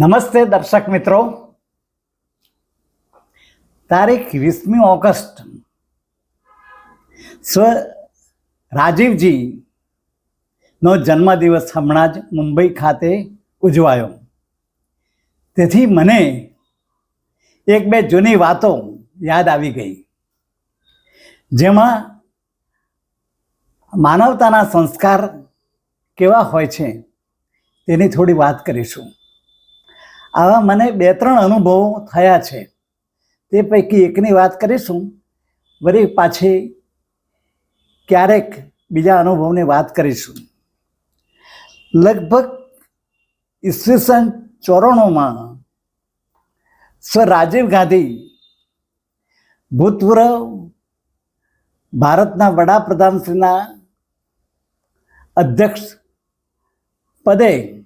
નમસ્તે દર્શક મિત્રો. તારીખ વીસમી ઓગસ્ટ. સ્વ રાજીવજી નો જન્મદિવસ હમણાં જ મુંબઈ ખાતે ઉજવાયો. તેથી મને એક બે જૂની વાતો યાદ આવી ગઈ. જેમાં માનવતાના સંસ્કાર કેવા હોય છે તેની થોડી વાત કરીશું. આવા મને બે ત્રણ અનુભવો થયા છે. તે પૈકી એકની વાત કરીશું. વળી પાછી ક્યારેક બીજા અનુભવની વાત કરીશું. લગભગ ઈસવીસન ચોરાણુંમાં સ્વ રાજીવ ગાંધી ભૂતપૂર્વ ભારતના વડાપ્રધાનશ્રીના અધ્યક્ષ પદે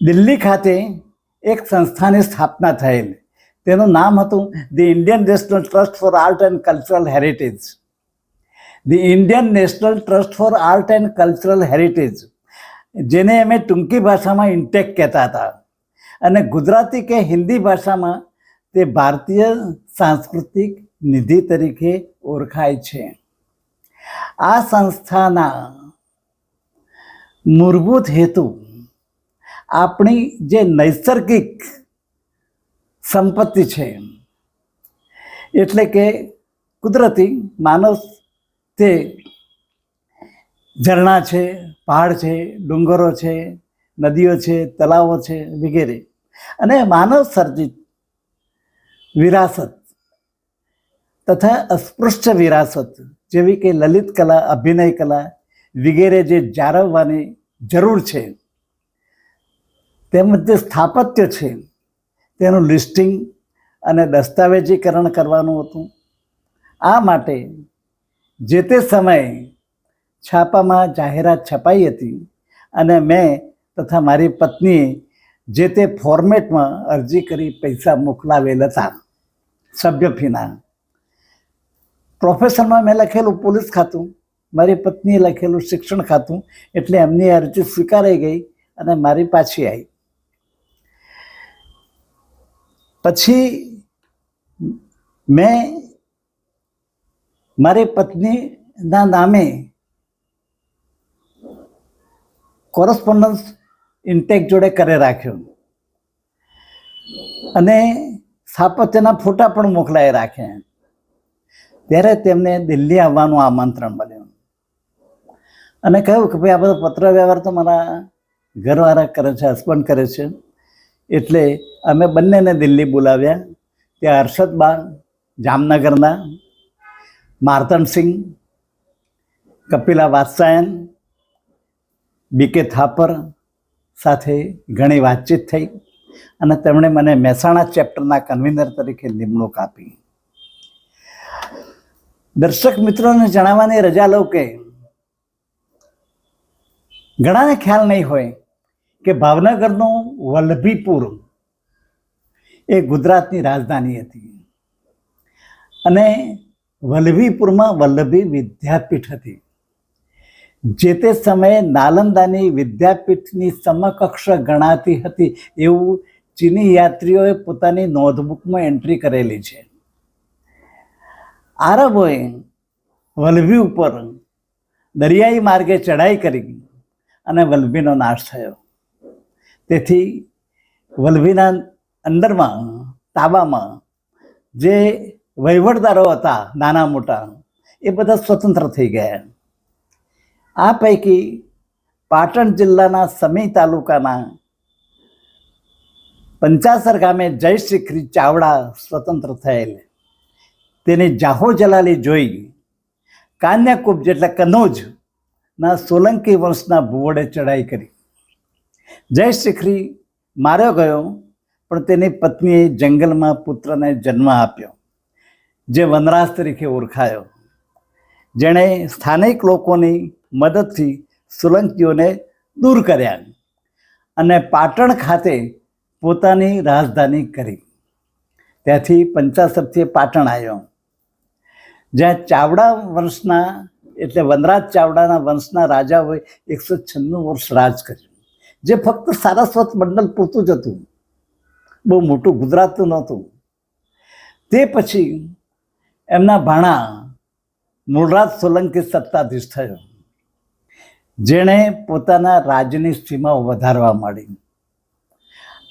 દિલ્હી ખાતે એક સંસ્થાની સ્થાપના થયેલ. તેનું નામ હતું the Indian national trust for art and cultural heritage. The Indian national trust for art and cultural heritage, જેને અમે ટૂંકી ભાષામાં ઇન્ટેક કહેતા હતા. અને ગુજરાતી કે હિન્દી ભાષામાં તે ભારતીય સાંસ્કૃતિક નિધિ તરીકે ઓળખાય છે. આ સંસ્થાના મૂળભૂત હેતુ આપણી જે નૈસર્ગિક સંપત્તિ છે, એટલે કે કુદરતી માનવ તે ઝરણા છે, પહાડ છે, ડુંગરો છે, નદીઓ છે તલાવો છે, વગેરે. અને માનવ સર્જિત વિરાસત તથા અસ્પૃશ્ય વિરાસત જેવી કે લલિત કલા, અભિનય કલા વગેરે જે જાળવવાની જરૂર છે તેમજ જે સ્થાપત્ય છે, તેનું લિસ્ટિંગ અને દસ્તાવેજીકરણ કરવાનું હતું. આ માટે જે તે સમયે છાપામાં જાહેરાત છપાઈ હતી અને મેં તથા મારી પત્નીએ જે તે ફોર્મેટમાં અરજી કરી પૈસા મોકલાવેલ હતા, સભ્ય ફીના. પ્રોફેશનમાં મેં લખેલું પોલીસ ખાતું, મારી પત્નીએ લખેલું શિક્ષણ ખાતું, એટલે એમની અરજી સ્વીકારાઈ ગઈ અને મારી પાછી આવી. પછી મેં મારી પત્નીના નામે કોરસ્પોન્ડન્સ ઇન્ટેક જોડે કરે રાખ્યો. અને સ્થાપત્યના ફોટા પણ મોકલાઈ રાખ્યા. ત્યારે તેમને દિલ્હી આવવાનું આમંત્રણ મળ્યું. અને કહ્યું કે ભાઈ આ બધો પત્ર વ્યવહાર તો મારા ઘરવાળા કરે છે હસબન્ડ કરે છે. એટલે અમે બંનેને દિલ્હી બોલાવ્યા. ત્યાં હર્ષદબા જામનગરના માર્તનસિંહ કપિલા વાત્સાયન બીકે થાપર સાથે ઘણી વાતચીત થઈ અને તેમણે મને મહેસાણા ચેપ્ટરના કન્વીનર તરીકે નિમણૂક આપી. દર્શક મિત્રોને જણાવવાની રજા લઉં કે ઘણાને ખ્યાલ નહીં હોય કે ભાવનગરનું વલ્લભીપુર એ ગુજરાતની રાજધાની હતી. અને વલ્લભીપુરમાં વલ્લભી વિદ્યાપીઠ હતી. જે તે સમયે નાલંદાની વિદ્યાપીઠની સમકક્ષ ગણાતી હતી એવું ચીની યાત્રીઓએ પોતાની નોંધબુકમાં એન્ટ્રી કરેલી છે. આરબોએ વલ્લભી ઉપર દરિયાઈ માર્ગે ચઢાઈ કરી અને વલ્લભીનો નાશ થયો. તેથી વલ્લભીના અંદરમાં, તાબામાં જે વહીવટદારો હતા, નાના મોટા, એ બધા સ્વતંત્ર થઈ ગયા. આ પૈકી પાટણ જિલ્લાના સમી તાલુકાના પંચાસર ગામે જયશિખરી ચાવડા સ્વતંત્ર થયેલ. તેની જાહો જલાલી જોઈ કાન્યાકુબ્જ એટલે કનોજના સોલંકી વંશના ભુવડે ચડાઈ કરી. જયશિખરી માર્યો ગયો, પણ તેની પત્નીએ જંગલમાં પુત્રને જન્મ આપ્યો, જે વનરાજ તરીકે ઓળખાયો. જેણે સ્થાનિક લોકોની મદદથી સોલંકીઓને દૂર કર્યા અને પાટણ ખાતે પોતાની રાજધાની કરી. ત્યાંથી પંચાસરથી પાટણ આવ્યો. જ્યાં ચાવડા વંશના, એટલે વનરાજ ચાવડાના વંશના રાજાઓએ એકસો છન્નું વર્ષ રાજ કર્યું. જે ફક્ત સારસ્વત મંડળ પૂરતું જ હતું. બહુ મોટું ગુજરાતનું નહોતું. તે પછી એમના ભાણા મૂળરાજ સોલંકી સત્તાધીશ થયો. જેણે પોતાના રાજ્યની સીમાઓ વધારવા માંડી.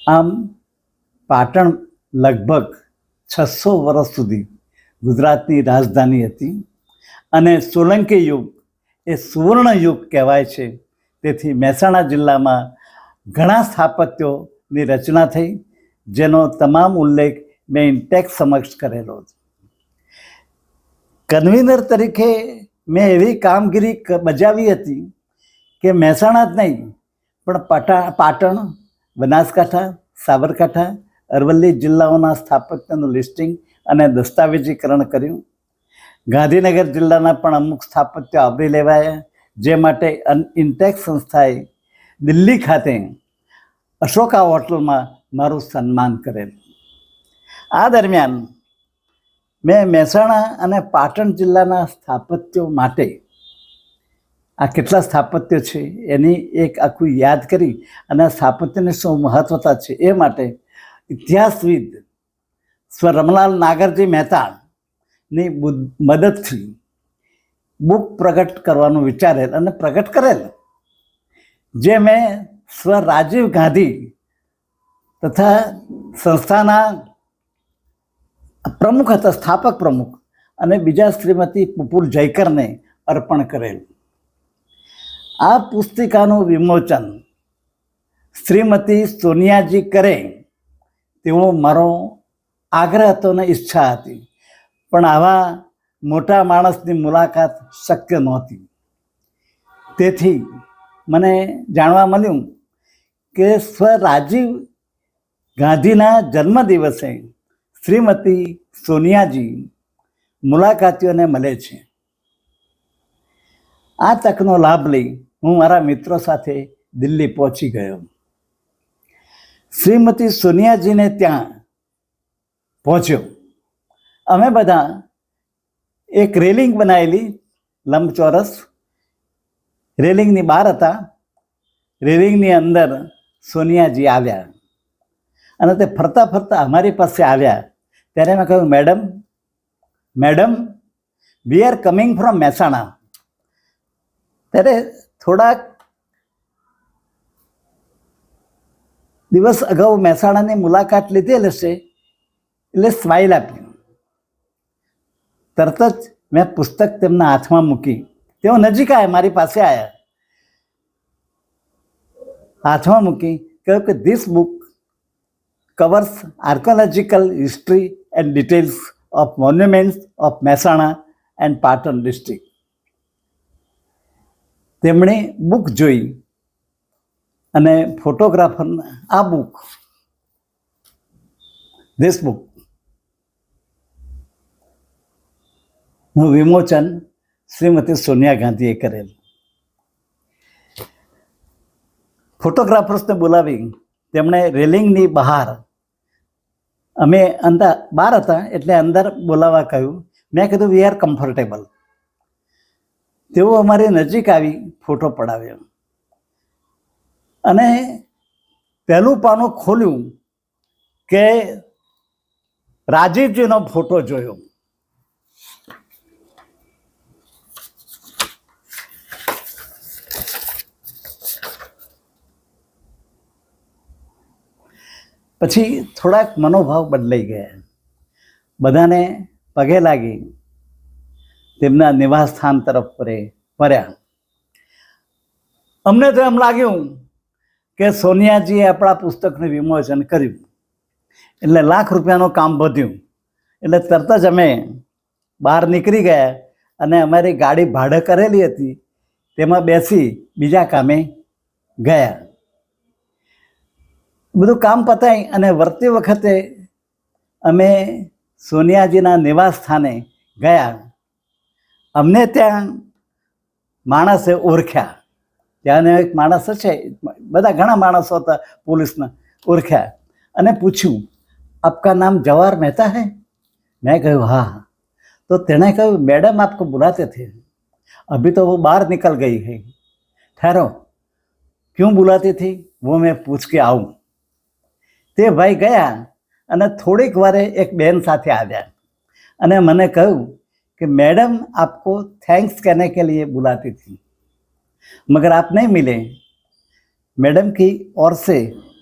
આમ પાટણ લગભગ છસો વર્ષ સુધી ગુજરાતની રાજધાની હતી અને સોલંકી યુગ એ સુવર્ણ યુગ કહેવાય છે. તેથી મહેસાણા જિલ્લામાં ઘણા સ્થાપત્યોની રચના થઈ, જેનો તમામ ઉલ્લેખ મેં ઇન્ટેક્સ સમક્ષ કરેલો છે. કન્વીનર તરીકે મેં એવી કામગીરી બજાવી હતી કે મહેસાણા જ નહીં, પણ પાટા, પાટણ, બનાસકાંઠા, સાબરકાંઠા, અરવલ્લી જિલ્લાઓના સ્થાપત્યનું લિસ્ટિંગ અને દસ્તાવેજીકરણ કર્યું. ગાંધીનગર જિલ્લાના પણ અમુક સ્થાપત્યો આવરી લેવાયા, જે માટે અન- ઇન્ટેક્સ સંસ્થાએ દિલ્હી ખાતે અશોકા હોટલમાં મારું સન્માન કરેલ. આ દરમિયાન મેં મહેસાણા અને પાટણ જિલ્લાના સ્થાપત્યો માટે આ કેટલા સ્થાપત્યો છે એની એક આખું યાદ કરી અને સ્થાપત્યની શું મહત્વતા છે એ માટે ઇતિહાસવિદ સ્વ રમલાલ નાગરજી મહેતાની મદદથી બુક પ્રગટ કરવાનું વિચારેલ અને પ્રગટ કરેલ. જે મેં સ્વ રાજીવ ગાંધી તથા સંસ્થાના પ્રમુખ હતા, સ્થાપક પ્રમુખ અને બીજા શ્રીમતી પુપુર જયકરને અર્પણ કરેલ. આ પુસ્તિકાનું વિમોચન શ્રીમતી સોનિયાજી કરે તેવો મારો આગ્રહ હતો ને ઈચ્છા હતી. પણ આવા મોટા માણસની મુલાકાત શક્ય નહોતી. તેથી મને જાણવા મળ્યું કે સ્વ રાજીવ ગાંધીના જન્મદિવસે શ્રીમતી સોનિયાજી મુલાકાતીઓને મળે છે. આ તકનો લાભ લઈ હું મારા મિત્રો સાથે દિલ્હી પહોંચી ગયો. શ્રીમતી સોનિયાજીને ત્યાં પહોંચ્યો. અમે બધા એક રેલિંગ બનાવેલી લંબચોરસ રેલિંગની બહાર હતા. રેલિંગની અંદર સોનિયાજી આવ્યા. અને તે ફરતા ફરતા અમારી પાસે આવ્યા. ત્યારે મેં કહ્યું, madam madam we are coming from Mehsana. ત્યારે થોડાક દિવસ અગાઉ મહેસાણાની મુલાકાત લીધેલ હશે એટલે સ્માઇલ આપ્યું તરત જ મેં પુસ્તક તેમના હાથમાં મૂકી. તેઓ નજીક આવ્યા મારી પાસે આવ્યા હાથમાં મૂકી કહ્યું કે this book covers archaeological history and details of monuments of Mehsana and Patan district. તેમણે બુક જોઈ અને ફોટોગ્રાફર આ બુક ધીસ બુક હું વિમોચન શ્રીમતી સોનિયા ગાંધીએ કરેલ ફોટોગ્રાફર્સને બોલાવી તેમણે રેલિંગની બહાર, અમે અંદર, બહાર હતા એટલે અંદર બોલાવવા કહ્યું. મેં કીધું વી આર કમ્ફર્ટેબલ તેઓ અમારી નજીક આવી ફોટો પડાવ્યો. અને પહેલું પાનું ખોલ્યું કે રાજીવજીનો ફોટો જોયો. પછી થોડાક મનોભાવ બદલાઈ ગયા. બધાને પગે લાગી તેમના નિવાસ સ્થાન તરફ પરે ફર્યા. અમને તો એમ લાગ્યું કે સોનિયાજીએ આપણા પુસ્તકનું વિમોચન કર્યું. એટલે લાખ રૂપિયાનું કામ વધ્યું. એટલે તરત જ અમે બહાર નીકળી ગયા અને અમારી ગાડી ભાડે કરેલી હતી. તેમાં બેસી બીજા કામે ગયા. બધું કામ પતાય અને વર્તી વખતે અમે સોનિયાજીના નિવાસ સ્થાને ગયા. અમને ત્યાં માણસે ઓળખ્યા. ત્યાંનો એક માણસ છે, બધા ઘણા માણસો હતા પોલીસના, ઓળખ્યા. અને પૂછ્યું, આપકા નામ જવાહર મહેતા હે? મેં કહ્યું, હા. હા તો તેણે કહ્યું, મેડમ આપકો બુલાતે થે. અભી તો વો બહાર નિકલ ગઈ હૈ. ઠેરો, ક્યું બુલાતી થી? વો મેં પૂછ કે આવું. તે ભાઈ ગયા અને થોડીક વારે એક બેન સાથે આવ્યા અને મને કહ્યું कि मैडम आपको थैंक्स कहने के लिए बुलाती थी मगर आप नहीं मिले मैडम की ओर से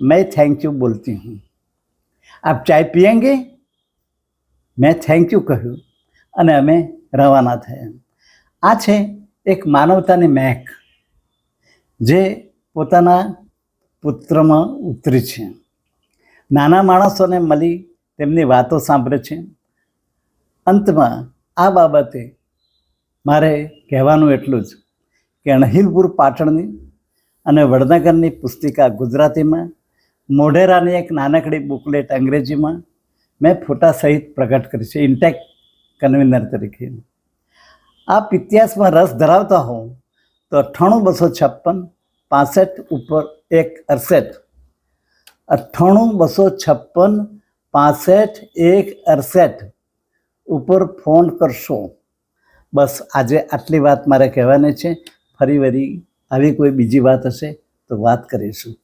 मैं थैंक यू बोलती हूँ आप चाय पियेंगे મેં થેન્ક યુ કહ્યું અને અમે રવાના થયા આ છે એક માનવતાની મહેક જે પોતાના પુત્રમાં ઉતરી છે નાના માણસોને મળી તેમની વાતો સાંભળે છે. અંતમાં આ બાબતે મારે કહેવાનું એટલું જ કે અણહિલપુર પાટણની અને વડનગરની પુસ્તિકા ગુજરાતીમાં, મોઢેરાની એક નાનકડી બુકલેટ અંગ્રેજીમાં મેં ફોટા સહિત પ્રગટ કરી છે, ઇન્ટેક કન્વીનર તરીકે. આપ ઇતિહાસમાં રસ ધરાવતા હોઉં તો અઠ્ઠાણું બસો છપ્પન, પાસઠ ઉપર એક અડસઠ અઠ્ઠાણું, બસો છપ્પન, પાસઠ, એક, અડસઠ. ઉપર ફોન કરશો. બસ આજે આટલી વાત મારે કહેવાની છે. ફરી વળી આવી કોઈ બીજી વાત હશે તો વાત કરીશું.